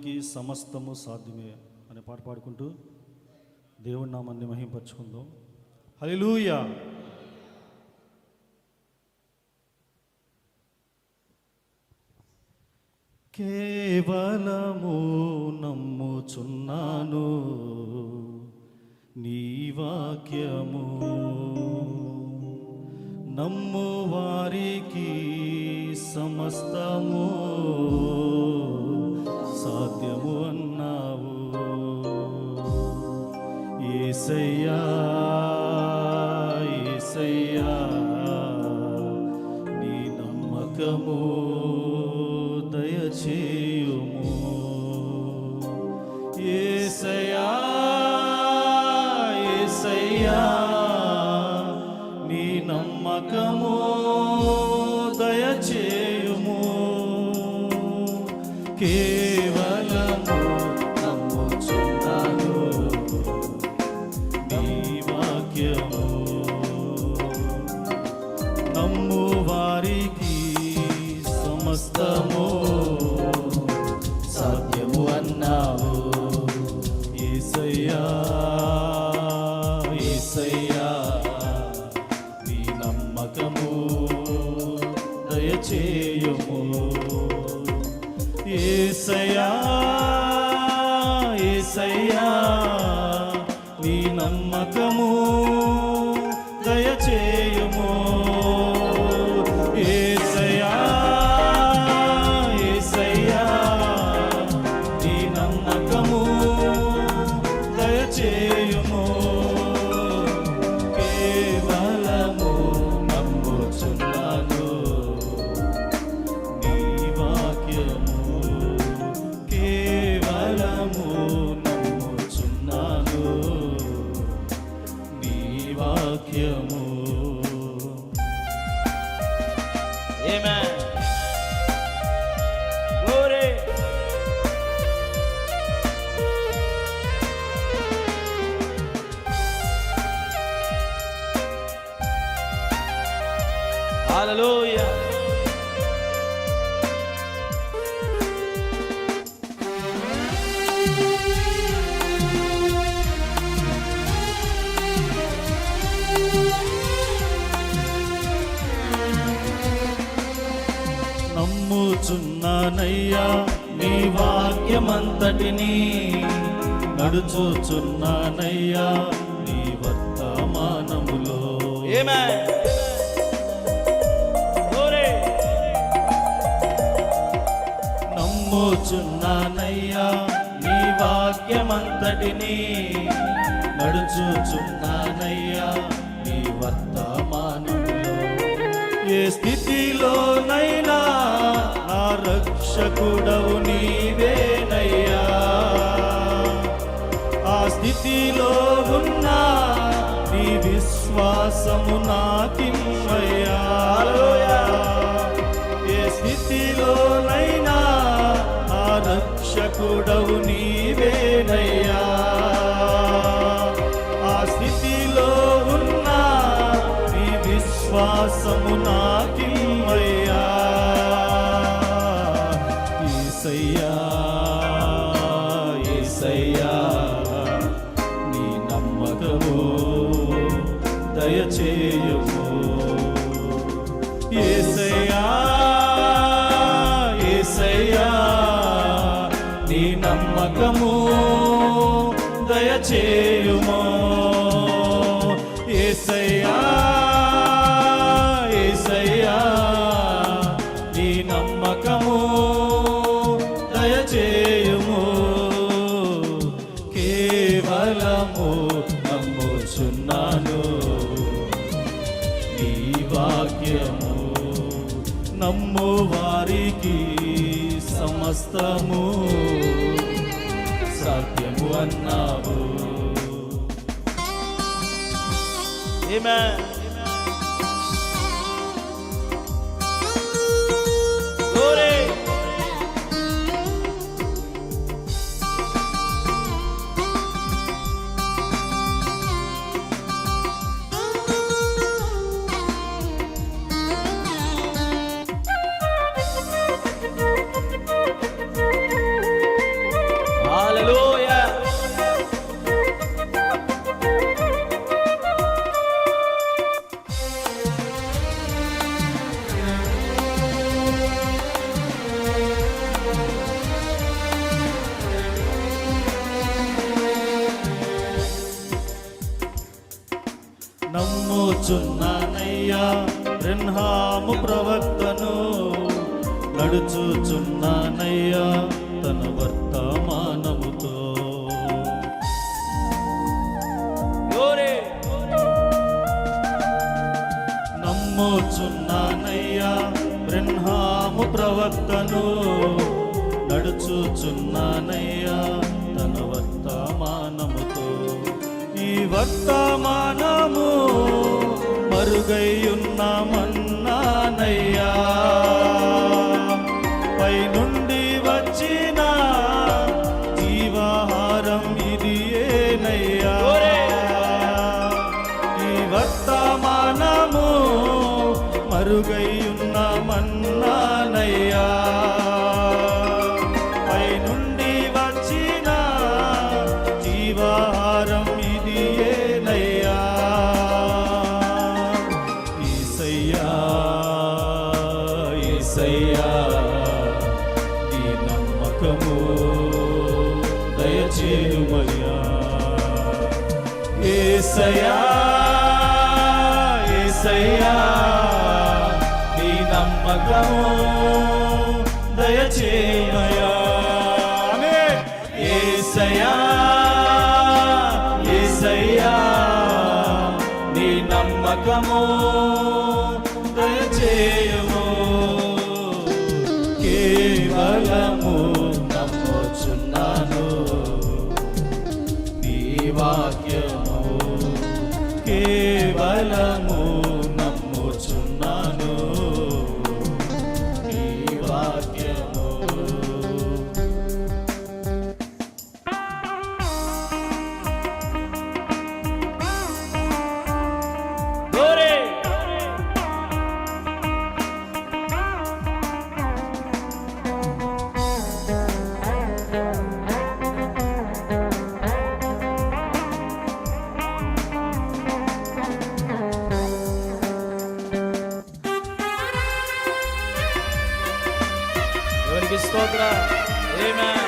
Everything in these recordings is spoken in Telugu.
దేవునికి సమస్తము సాధ్యమే అనే పాట పాడుకుంటూ దేవుని నామాన్ని మహింపరచుకుందాం. హల్లెలూయా. కేవలము నమ్ముచున్నాను నీ వాక్యము. నమ్ము వారికి సమస్తము. సాధ్యము అన్నావు. ఏసయ్యా ఏసయ్యా నీ నమ్మకము దయచేయుము. ఏసయ్యా ఏసయ్యా సమస్తము Hallelujah. నమ్ముచున్నానయ్యా నీ వాక్యమంతటిని నడుచుచున్నానయ్యా నీ వర్తమానములో ఏమే నమ్ముచున్నానయ్యా నీ వాక్యమంతటిని నడుచుచున్నానయ్యా నీ వర్తమానంలో ఏ స్థితిలోనైనా నా రక్షకుడవు నీవేనయ్యా. ఆ స్థితిలో ఉన్నా నీ విశ్వాసము నాకి విశ్వాసము నాకిమ్మయ్యా. ఈసయ్యా ఈసయ్యా నీ నమ్మకము దయచేయము. ఏసయ్యా ఏసయ్యా నీ నమ్మకము దయచేయుము. వాక్యము నమ్ము వారికి సమస్తము. సాధ్యము అన్నావు. ఏమే నమ్ముచున్నానయ్యా బ్రహ్మాము ప్రవక్తను నడుచుచున్నానయ్యా తన వర్తమానముతో. నమ్ముచున్నానయ్యా బ్రహ్మాము ప్రవక్తను నడుచుచున్నానయ్యా తన వర్తమానముతో. ఈ వర్తమానము మరుగైయున్నామన్నానయ్యా ఉన్నామన్నానయ్యా. ఈసయ్యా ఈసయ్యా నీ నమ్మకము దయచేయుమయ్యా ఏసయ్యా ఏసయ్యా నీ నమ్మకము దయచేయమయ్యా ఏసయ్యా ఏసయ్యా నీ నమ్మకము నీ స్తోత్ర. Amen.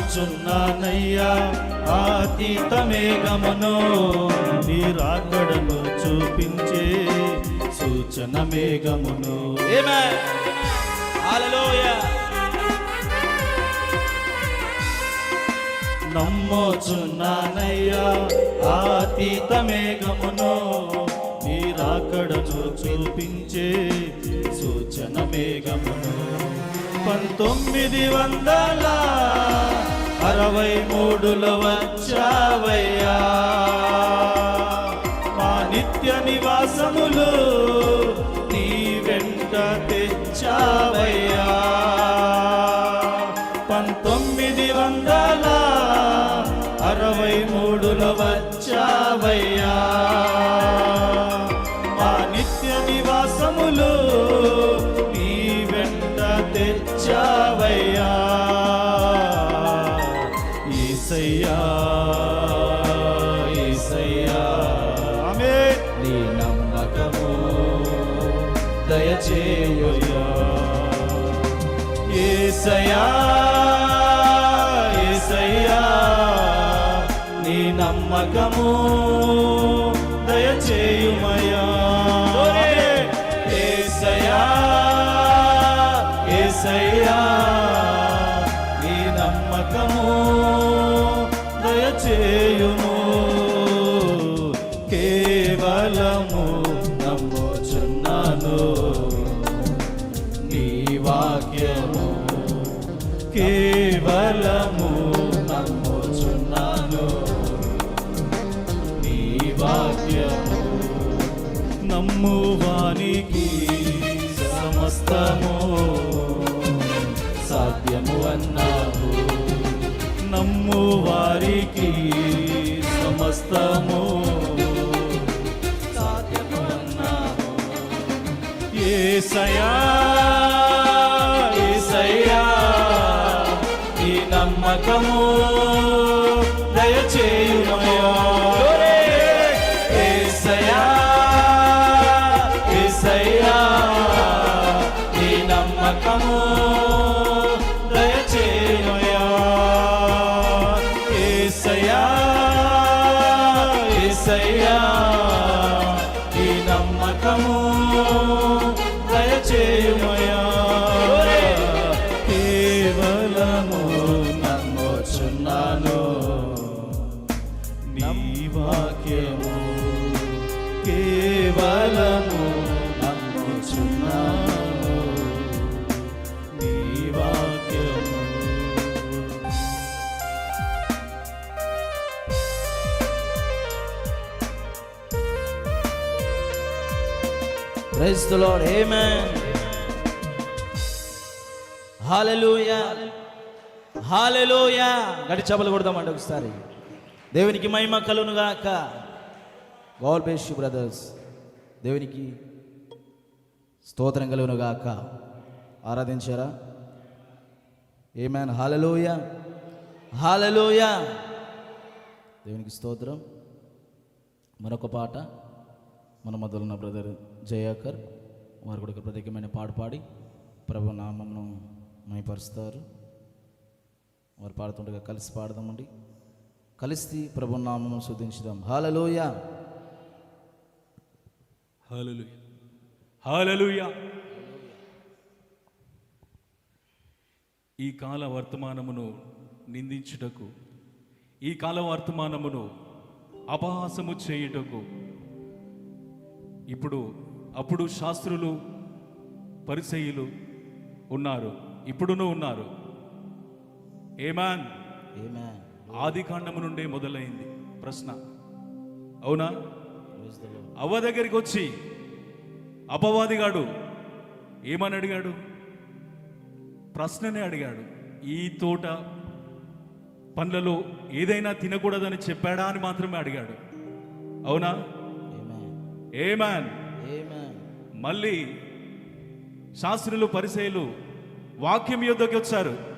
నమ్ముచున్నానయ్యా ఆతీతమే గమను నీ రాకడను చూపించే సూచన మేఘమును ఏమే నమ్మోచున్నానయ్యా నమ్ముచున్నానయ్యా ఆతీత మేఘమును నీ రాకడను చూపించే సూచన మేఘమును. పంతొమ్మిది వందల అరవై మూడులో వచ్చావయ్యా. మా నిత్య నివాసములు పంతొమ్మిది వందల అరవై మూడులో వచ్చావయ్యా. దయచేయుయా ఏసయ్యా ఏసయ్యా నీ నమ్మకము దయచేయుమయ్యా. ఏసయ్యా ఏసయ్యా నీ నమ్మకము దయచేయుము. కేవలము నమ్మువానికి సమస్తము సాధ్యము అన్నావు నమ్ము వారికి సమస్తము సాధ్యము అన్నావు ఏసయా ఏసయ్యా ఈ నమ్మకము ప్రైజ్ ద లార్డ్ ఆమేన్ హాలెలూయా హల్లెలూయా గడి చపలు కొడదామండి ఒకసారి. దేవునికి మహిమ కలును గాక. గాడ్ బ్లెస్ బ్రదర్స్ దేవునికి స్తోత్రం కలుగును గాక. ఆరాధించారా? ఏమేన్ హాలలోయ హాలలోయ దేవునికి స్తోత్రం. మరొక పాట మన మొదలున్న బ్రదర్ జయాకర్. వారు కూడా ఒక ప్రత్యేకమైన పాట పాడి ప్రభు నామమును మైపరుస్తారు వారు పాడుతుండగా కలిసి పాడదామండి. కలిసి ప్రభు నామమును శుద్ధించుదాం. హాలలోయ హల్లెలూయా. ఈ కాల వర్తమానమును నిందించుటకు ఈ కాల వర్తమానమును అపహాసము చేయుటకు ఇప్పుడు అప్పుడు శాస్త్రులు పరిసయులు ఉన్నారు. ఇప్పుడును ఉన్నారు. ఏమాన్? ఏమే ఆది కాండము నుండే మొదలైంది. ప్రశ్న. అవునా? అవ్వ దగ్గరికి వచ్చి అపవాదిగాడు ఏమని అడిగాడు? ప్రశ్ననే అడిగాడు. ఈ తోట పండ్లలో ఏదైనా తినకూడదని చెప్పాడా అని మాత్రమే అడిగాడు. అవునా? ఏమే ఏమాన్? ఏమే మళ్ళీ శాస్త్రులు పరిచయలు వాక్యం యుద్ధకి వచ్చారు.